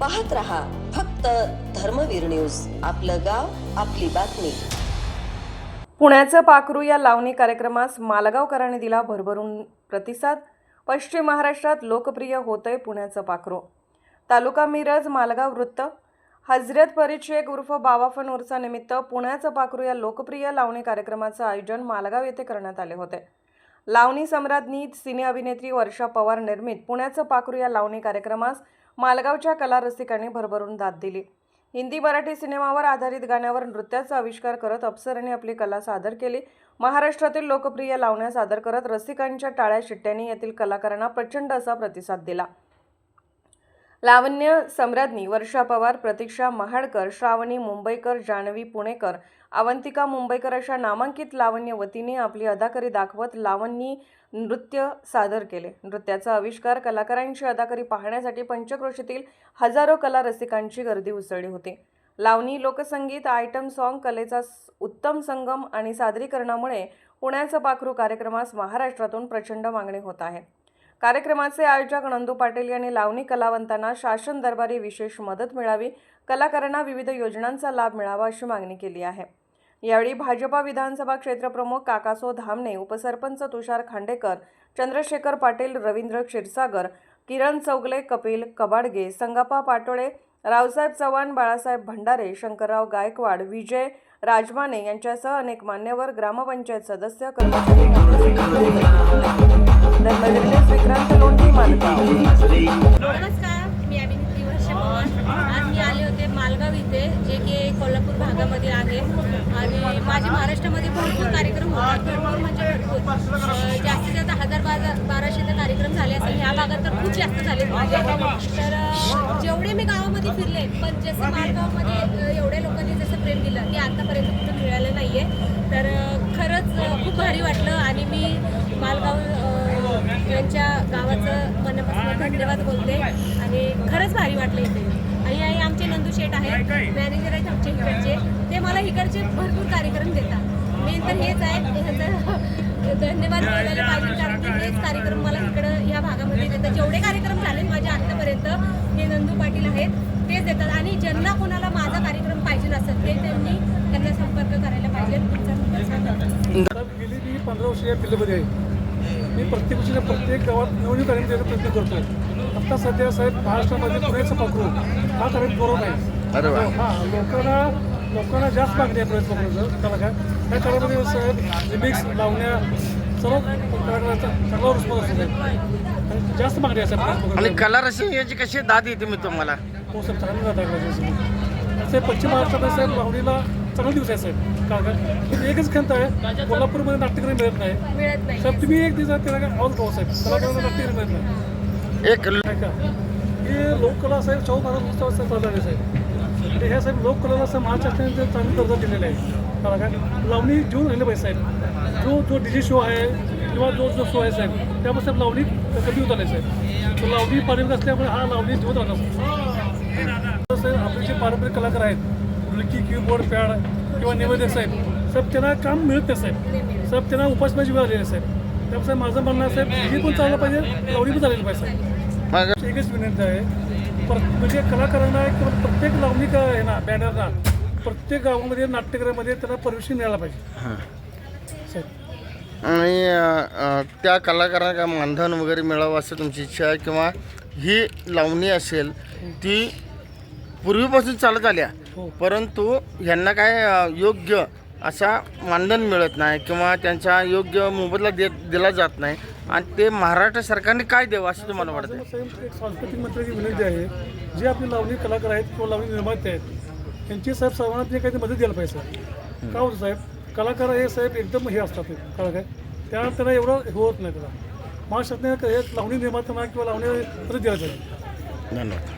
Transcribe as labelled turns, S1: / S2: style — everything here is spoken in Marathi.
S1: पाहत रहा फक्त धर्मवीर न्यूज. आपलं गाव आपली बातमी.
S2: पुण्याचं पाखरू या लावणी कार्यक्रमास मालगावकरांनी दिला भरभरून प्रतिसाद. पश्चिम महाराष्ट्रात लोकप्रिय होतंय पुण्याचं पाखरू. तालुका मिरज मालगाव वृत्त. हजरत परीद शेख उर्फ बावाफन उर्सानिमित्त पुण्याचं पाखरू या लोकप्रिय लावणी कार्यक्रमाचं आयोजन मालगाव येथे करण्यात आले होते. लावणी सम्राज्ञी सिने अभिनेत्री वर्षा पवार निर्मित पुण्याचं पाखरू या लावणी कार्यक्रमास मालगावच्या कला रसिकांनी भरभरून दाद दिली. हिंदी मराठी सिनेमावर आधारित गाण्यावर नृत्याचा आविष्कार करत अप्सरांनी आपली कला सादर केली. महाराष्ट्रातील लोकप्रिय लावण्या सादर करत रसिकांच्या टाळ्या शिट्ट्यांनी येथील कलाकारांना प्रचंड असा प्रतिसाद दिला. लावण्य सम्राज्ञी वर्षा पवार प्रतीक्षा महाडकर श्रावणी मुंबईकर जानवी पुणेकर अवंतिका मुंबईकर अशा नामांकित लावण्यवतीने आपली अदाकारी दाखवत लावणी नृत्य सादर केले. नृत्याचा आविष्कार कलाकारांची अदाकारी पाहण्यासाठी पंचक्रोशीतील हजारो कला रसिकांची गर्दी उसळली होती. लावणी लोकसंगीत आयटम सॉन्ग कलेचा उत्तम संगम आणि सादरीकरणामुळे पुण्याचा पाखरू कार्यक्रमास महाराष्ट्रातून प्रचंड मागणी होत आहे. कार्यक्रमाचे आयोजक नंदू पाटील यांनी लावणी कलावंतांना शासन दरबारी विशेष मदत मिळावी कलाकारांना विविध योजनांचा लाभ मिळावा अशी मागणी केली आहे. यावेळी भाजपा विधानसभा क्षेत्रप्रमुख काकासो धामणे उपसरपंच तुषार खांडेकर चंद्रशेखर पाटील रवींद्र क्षीरसागर किरण चौगले कपिल कबाडगे संगापा पाटोळे रावसाहेब चव्हाण बाळासाहेब भंडारे शंकरराव गायकवाड विजय राजमाने यांच्यासह अनेक मान्यवर ग्रामपंचायत सदस्य कर्मचारी विक्रांत लोंढे मालगाव.
S3: नमस्कार मी अभिनेत्री पवार. आज मी आले होते मालगाव इथे जे की कोल्हापूर भागामध्ये आहे आणि माझे महाराष्ट्रामध्ये भरपूर कार्यक्रम भरपूर म्हणजे जास्तीत जास्त हजार बारा बाराशे कार्यक्रम झाले असेल ह्या भागात तर खूप जास्त झाले. तर जेवढे मी गावामध्ये फिरले पण जसं मालगावमध्ये एवढ्या लोकांनी जसं प्रेम दिलं ते आतापर्यंत कुठं मिळालं नाही आहे तर खरंच खूप भारी वाटलं आणि मी मालगाव यांच्या गावाचं मनापासून धन्यवाद बोलते. आणि खरंच भारी वाटलं इथे. आणि आई आमचे नंदू शेठ आहेत मॅनेजर आहेत आमचे इकडचे. ते मला इकडचे भरपूर कार्यक्रम देतात. मेन तर हेच आहे. ह्याचं धन्यवाद बोलायला पाहिजे. कारण की हेच कार्यक्रम मला इकडं ह्या भागामध्ये देतात. जेवढे कार्यक्रम झाले माझ्या आत्तापर्यंत. हे नंदू पाटील आहेत. तेच देतात. आणि ज्यांना कोणाला माझा कार्यक्रम पाहिजे असेल ते त्यांनी त्यांना संपर्क करायला पाहिजे.
S4: गेली मी पंधरा वर्ष या फिल्डमध्ये आहे. मी प्रत्येक गोष्टीला प्रत्येक गावात निवडणूक करण्याचा प्रयत्न करतोय. आता सध्या साहेब महाराष्ट्रामध्ये पुण्याचं पकडू हा कार्यक्रम बरोबर आहे. हा लोकांना लोकांना जास्त मागणी आहे प्रयत्न काय? त्या काळामध्ये साहेब रिमिक्स लावण्या सर्व कलाकारांचा चांगला रिस्पॉन्स असतो आणि जास्त मागणी आहे प्रयत्न
S5: आणि
S4: पकडूचं.
S5: कला रसिंग याची कशी दाद येते मी तुम्हाला?
S4: हो साहेब चांगलं जात आहे साहेब पश्चिम महाराष्ट्रात साहेब लावणीला चांगला दिवस आहे साहेब का काय पण एकच खंत आहे कोल्हापूरमध्ये नाट्यकरी मिळत नाही.
S3: मिळत नाही.
S4: साहेब तुम्ही एक दिवस त्याला काय ऑल गाव साहेब कलाकारांना नाट्यकरी मिळत नाही.
S5: एक
S4: का? हे लोककला साहेब शाहू महाराज उत्सव साहेब साहेब आणि ह्या साहेब लोककलेला साहेब महाराष्ट्राने चांगलं दर्जा दिलेला आहे. मला काय लावणी जीवन राहिले पाहिजे साहेब. जो जो डी जे शो आहे किंवा जो जो शो आहे साहेब त्यामुळे साहेब लावणी कमी होत आले साहेब? तो लावणी पारंपरिक असल्यामुळे हा लावणी जीवत राहणार साहेब आपले जे पारंपरिक कलाकार आहेत ढोलकी कीबोर्ड पॅड किंवा निवेदक साहेब साहेब त्यांना काम मिळत नाही साहेब. साहेब त्यांना उपासनाची वेळ आलेली आहे साहेब. त्यामुळे माझं म्हणणं साहेब ही पण चाललं पाहिजे लावणी पण चालली पाहिजे साहेब. एकच विनंती आहे पर म्हणजे कलाकारांना किंवा प्रत्येक लावणी का आहे ना बॅनरना प्रत्येक गावामध्ये नाट्यगृहामध्ये त्यांना परमिशन मिळायला पाहिजे. साहेब
S5: आणि अ, अ, त्या कलाकारांना काय मानधन वगैरे मिळावं असं तुमची इच्छा आहे? किंवा ही लावणी असेल ती पूर्वीपासून चालत आल्या
S4: हो.
S5: परंतु ह्यांना काय अ, योग्य असा मानधन मिळत नाही किंवा त्यांचा योग्य मोबदला देत दिला जात नाही आणि ते महाराष्ट्र सरकारने काय द्यावं असं तुम्हाला वाटतं
S4: सांस्कृतिक मंत्र्याची विनंती आहे जे आपले लावणी कलाकार आहेत किंवा लावणी निर्माते आहेत यांची साहेब सर्वांना काहीतरी मदत द्यायला पाहिजे का होतं साहेब? कलाकार हे साहेब एकदम हे असतात कलाकार. त्या त्यांना एवढं हे होत नाही त्याला. महाराष्ट्रातल्या हे लावणी निर्मात्यांना किंवा लावणी मदत द्यायला पाहिजे
S5: धन्यवाद.